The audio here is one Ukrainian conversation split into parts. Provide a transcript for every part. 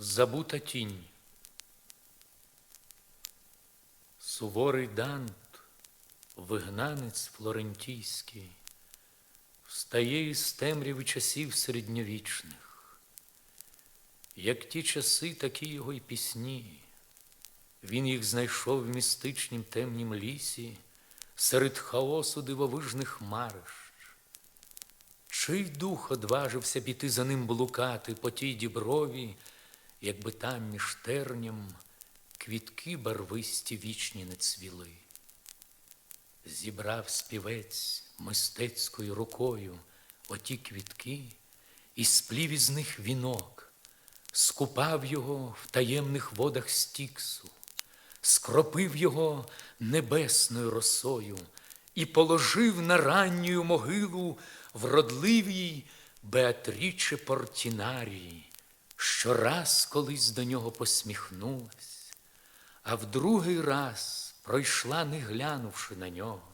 Забута тінь. Суворий Дант, вигнанець флорентійський, встає із темряви часів середньовічних. Як ті часи, такі його й пісні. Він їх знайшов в містичнім темнім лісі, серед хаосу дивовижних марищ. Чий дух одважився піти за ним блукати по тій діброві, якби там між терням квітки барвисті вічні не цвіли. Зібрав співець мистецькою рукою оті квітки і сплів із них вінок, скупав його в таємних водах стіксу, скропив його небесною росою і положив на ранню могилу вродливій Беатріче Портінарії, що раз колись до нього посміхнулась, а в другий раз пройшла, не глянувши на нього,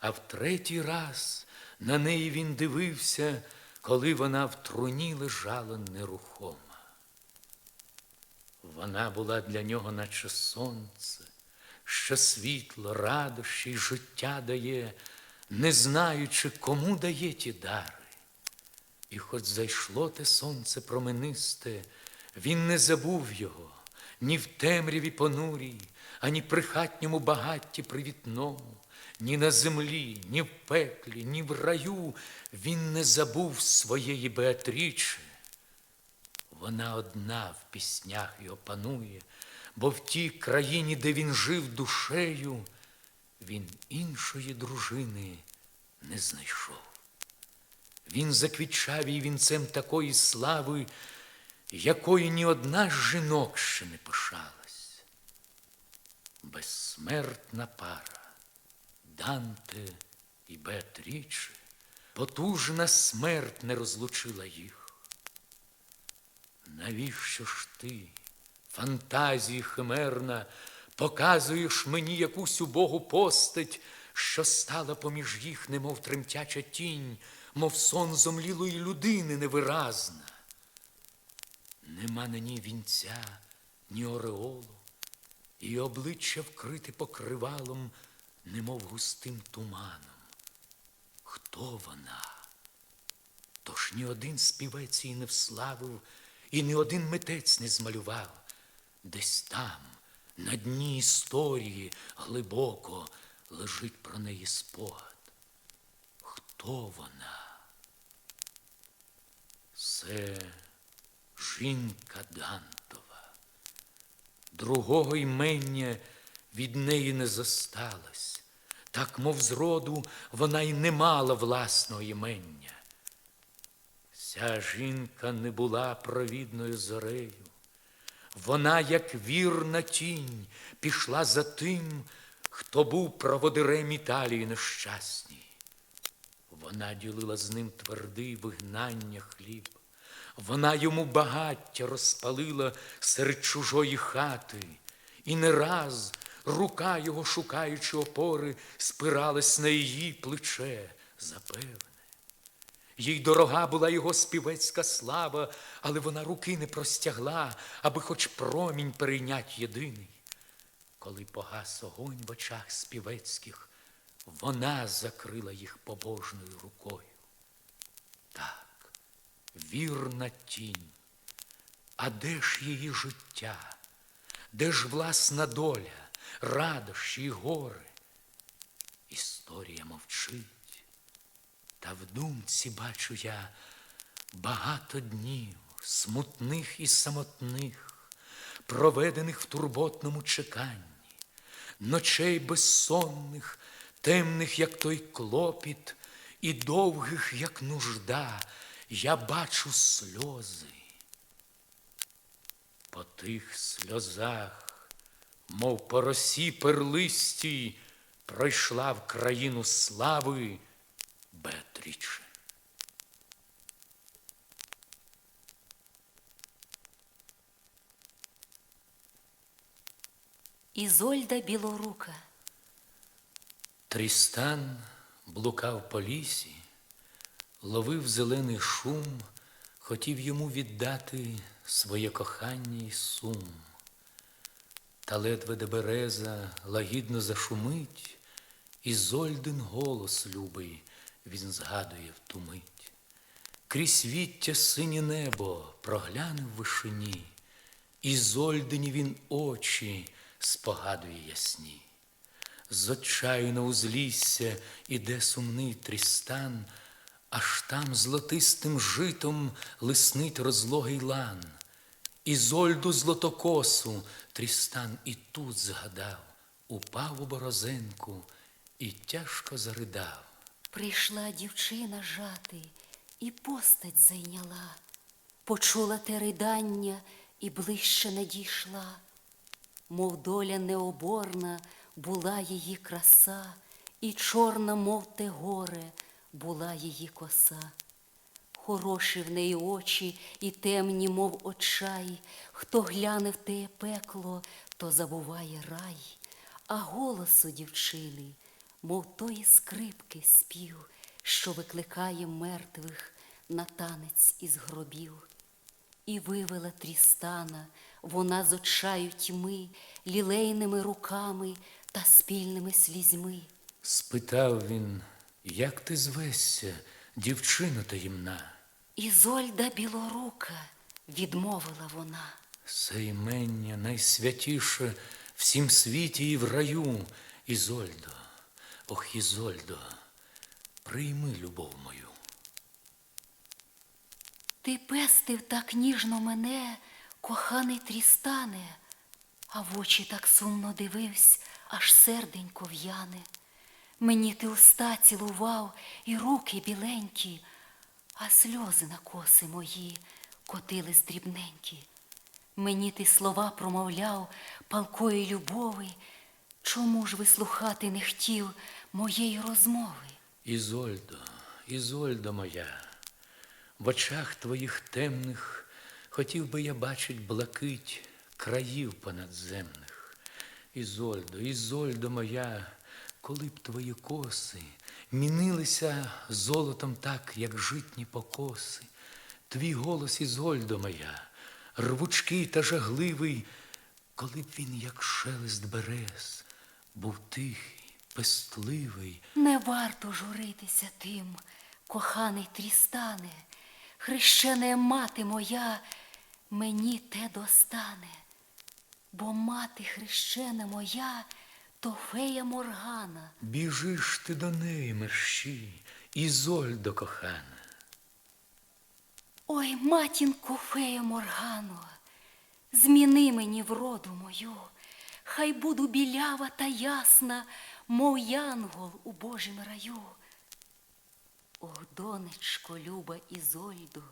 а в третій раз на неї він дивився, коли вона в труні лежала нерухома. Вона була для нього, наче сонце, що світло, радощі й життя дає, не знаючи, кому дає ті дари. І хоч зайшло те сонце променисте, він не забув його ні в темряві понурій, ані при хатньому багатті привітному, ні на землі, ні в пеклі, ні в раю він не забув своєї Беатріче. Вона одна в піснях його панує, бо в тій країні, де він жив душею, він іншої дружини не знайшов. Він заквітчав їй вінцем такої слави, якої ні одна з жінок ще не пишалась. Безсмертна пара, Данте і Беатріче, потужна смерть не розлучила їх. Навіщо ж ти, фантазії химерна, показуєш мені якусь убогу постать, що стала поміж їх, немов тремтяча тінь, мов сон зомлілої людини невиразна? Нема на ній вінця, ні ореолу, і обличчя вкрите покривалом, немов густим туманом. Хто вона? Тож ні один співець її не вславив, і ні один митець не змалював. Десь там, на дні історії, глибоко лежить про неї спогад. Хто вона? Це жінка Дантова. Другого імення від неї не зосталось. Так, мов зроду, вона й не мала власного імення. Ця жінка не була провідною зорею. Вона, як вірна тінь, пішла за тим, хто був проводирем Італії нещасній. Вона ділила з ним твердий вигнання хліб. Вона йому багаття розпалила серед чужої хати, і не раз рука його, шукаючи опори, спиралась на її плече, запевне. Їй дорога була його співецька слава, але вона руки не простягла, аби хоч промінь перейнять єдиний. Коли погас огонь в очах співецьких, вона закрила їх побожною рукою. Вірна тінь, а де ж її життя, де ж власна доля, радощі й гори? Історія мовчить. Та в думці бачу я багато днів, смутних і самотних, проведених в турботному чеканні, ночей безсонних, темних, як той клопіт, і довгих, як нужда, я бачу сльози. По тих сльозах, мов по росі перлистій, пройшла в країну слави. Беатріче. Ізольда Білорука. Трістан блукав по лісі, ловив зелений шум, хотів йому віддати своє кохання й сум. Та ледве де береза лагідно зашумить, і Зольдин голос любий він згадує в ту мить. Крізь віття синє небо прогляне в вишині, і Зольдині він очі спогадує ясні. З отчаю на узлісся іде сумний трістан, аж там золотистим житом лиснить розлогий лан. І Зольду злотокосу Трістан і тут згадав, упав у борозенку і тяжко заридав. Прийшла дівчина жати і постать зайняла, почула те ридання і ближче не дійшла, мов доля необорна була її краса, і чорна, мов те горе, була її коса. Хороші в неї очі і темні, мов очай, хто гляне в теє пекло, то забуває рай, а голосу дівчини, мов тої скрипки спів, що викликає мертвих на танець із гробів. І вивела Трістана вона з очаю тьми, лілейними руками та спільними слізьми. Спитав він, як ти звешся, дівчино таємна? Ізольда білорука, відмовила вона. Це імення найсвятіше в всім світі і в раю. Ізольдо, ох, Ізольдо, прийми любов мою. Ти пестив так ніжно мене, коханий Трістане, а в очі так сумно дивився, аж серденько в'яне. Мені ти уста цілував і руки біленькі, а сльози на коси мої котились дрібненькі. Мені ти слова промовляв палкої любови, чому ж ви слухати не хотів моєї розмови? Ізольдо, Ізольдо моя, в очах твоїх темних хотів би я бачить блакить країв понадземних. Ізольдо, Ізольдо моя, коли б твої коси мінилися золотом так, як житні покоси, твій голос, Ізольдо моя, рвучкий та жагливий, коли б він, як шелест берез, був тихий, пестливий, Не варто журитися тим, коханий Трістане, хрещена мати моя, мені те достане, бо мати хрещена моя, то фея Моргана. Біжиш ти до неї мерщі, Ізольдо кохана. Ой, матінко фея Моргано, зміни мені вроду мою, хай буду білява та ясна, мов янгол у Божім раю. Ох, донечко, люба Ізольдо,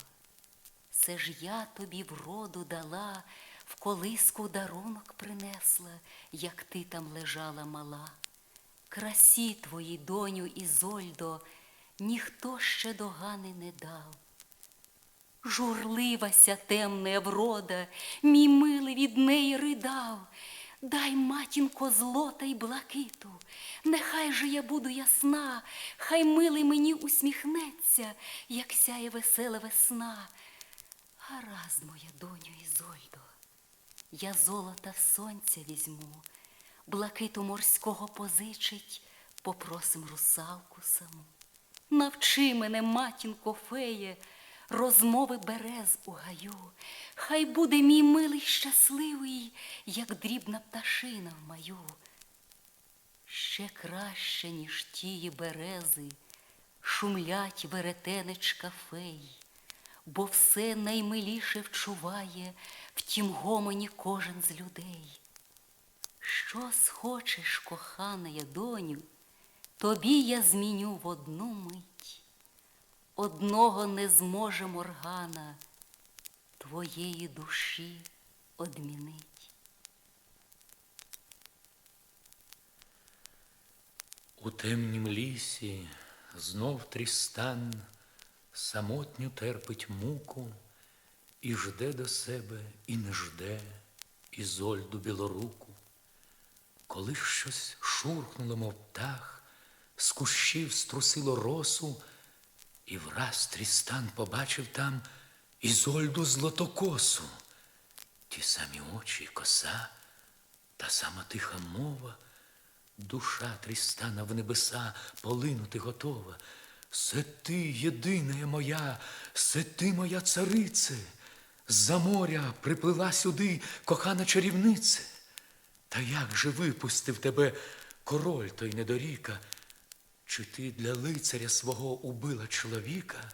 це ж я тобі вроду дала, в колиску дарунок принесла, як ти там лежала мала. Красі твої, доню Ізольдо, ніхто ще догани не дав. Журливася темна врода, мій милий від неї ридав. Дай, матінко, злота й блакиту, нехай же я буду ясна, хай милий мені усміхнеться, як сяє весела весна. Гаразд, моя доню Ізольдо, я золота сонця візьму, блакиту морського позичить, попросим русалку саму. Навчи мене, матінко феє, розмови берез у гаю, хай буде мій милий щасливий, як дрібна пташина в маю. Ще краще, ніж тії берези, шумлять веретенечка фей, бо все наймиліше вчуває в тім гомоні кожен з людей. Що схочеш, кохана я доню, тобі я зміню в одну мить. Одного не зможе моргана твоєї душі одмінить. У темнім лісі знов Трістан самотню терпить муку і жде до себе, і не жде Ізольду білоруку. Коли щось шурхнуло, мов птах, з кущів струсило росу, і враз Трістан побачив там Ізольду злотокосу, ті самі очі коса, та сама тиха мова, душа Трістана в небеса полинути готова. Се ти, єдине моя, се ти моя царице, з-за моря приплила сюди кохана чарівнице. Та як же випустив тебе король той недоріка? Чи ти для лицаря свого убила чоловіка?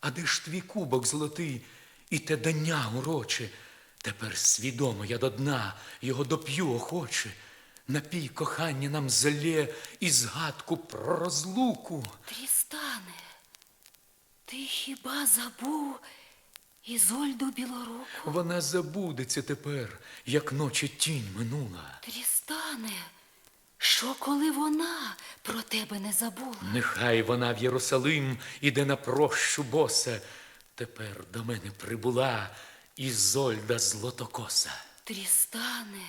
А де ж твій кубок золотий і те дання уроче? Тепер свідомо я до дна його доп'ю охоче. Напій кохання нам залє і згадку про розлуку. Трістане, ти хіба забув Ізольду Білоруку? Вона забудеться тепер, як ночі тінь минула. Трістане, що коли вона про тебе не забула? Нехай вона в Єрусалим іде на прощу боса. Тепер до мене прибула Ізольда Злотокоса. Трістане,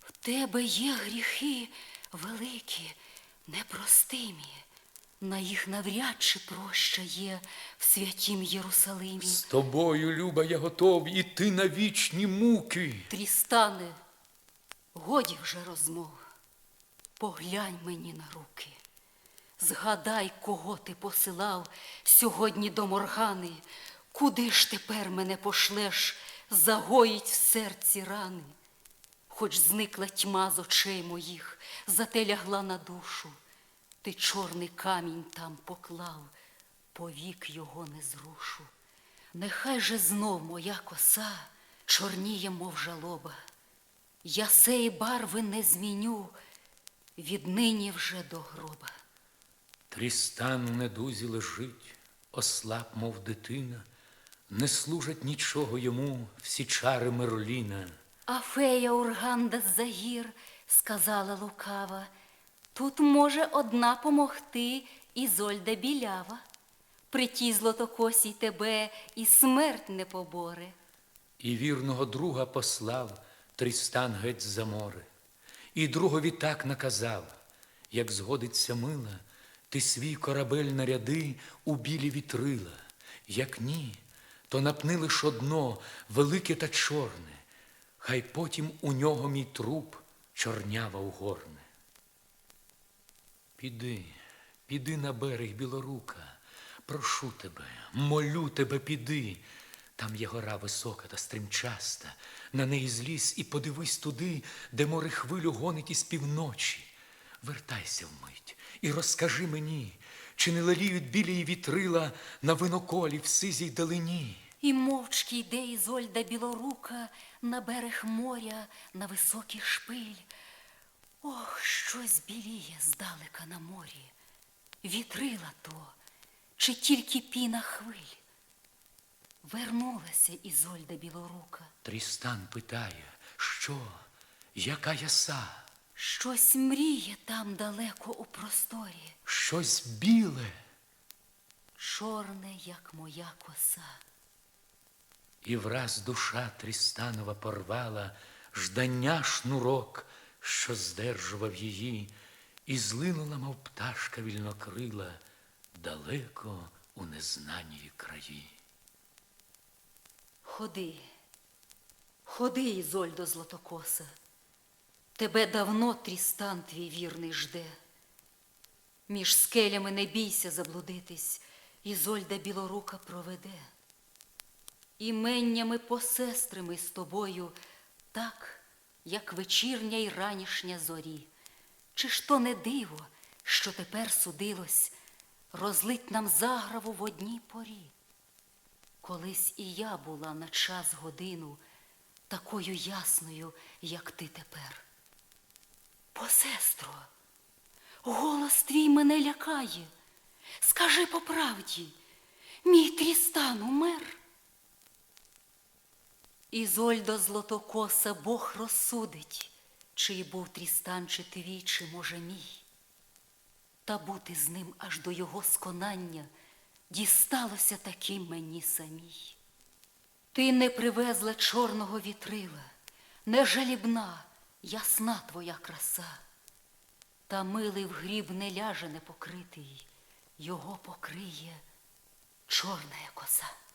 в тебе є гріхи великі, непростимі. На їх навряд чи проща є в святім Єрусалимі. З тобою, Люба, я готов іти на вічні муки. Трістане, годі вже розмов. Поглянь мені на руки. Згадай, кого ти посилав сьогодні до Моргани. Куди ж тепер мене пошлеш, загоїть в серці рани. Хоч зникла тьма з очей моїх, зате лягла на душу. Ти чорний камінь там поклав, повік його не зрушу. Нехай же знов моя коса чорніє, мов жалоба. Я сеї барви не зміню, віднині вже до гроба. Трістан у недузі лежить, ослаб, мов дитина, не служать нічого йому всі чари Мерліна. А фея Урганда з-за гір сказала лукава, тут може одна помогти Ізольда білява. При тій злотокосій тебе і смерть не поборе. І вірного друга послав Трістан геть за море. І другові так наказав, як згодиться мила, ти свій корабель наряди у білі вітрила. Як ні, то напни лиш одно, велике та чорне, хай потім у нього мій труп чорнява угорне. Піди, піди на берег білорука, прошу тебе, молю тебе, піди. Там є гора висока та стримчаста, на неї злізь і подивись туди, де море хвилю гонить із півночі. Вертайся вмить і розкажи мені, чи не леліють білі вітрила на виноколі в сизій далині. І мовчки йде Ізольда білорука на берег моря, на високий шпиль. Ох, щось біліє здалека на морі. Вітрила то, чи тільки піна хвиль. Вернулася Ізольда білорука. Трістан питає, що, яка яса, Щось мріє там далеко у просторі, щось біле. чорне, як моя коса. І враз душа Трістанова порвала ждання шнурок, що здержував її, і злинула, мов пташка вільнокрила, далеко у незнані краї. Ходи, ходи, Ізольдо Златокоса. Тебе давно трістан твій вірний жде. Між скелями не бійся заблудитись, Ізольда білорука проведе. Іменнями посестрими з тобою, так, як вечірня й ранішня зорі. Чи ж то не диво, що тепер судилось розлить нам заграву в одній порі? Колись і я була на час годину такою ясною, як ти тепер. Посестро, голос твій мене лякає. Скажи по правді, мій Трістан умер. Ізольдо Злотокоса Бог розсудить, чий був Трістан, чи твій, чи може мій. Та бути з ним аж до його сконання дісталося таки мені самій. Ти не привезла чорного вітрила, не жалібна, ясна твоя краса. Та милий в гріб не ляже непокритий, його покриє чорна коса.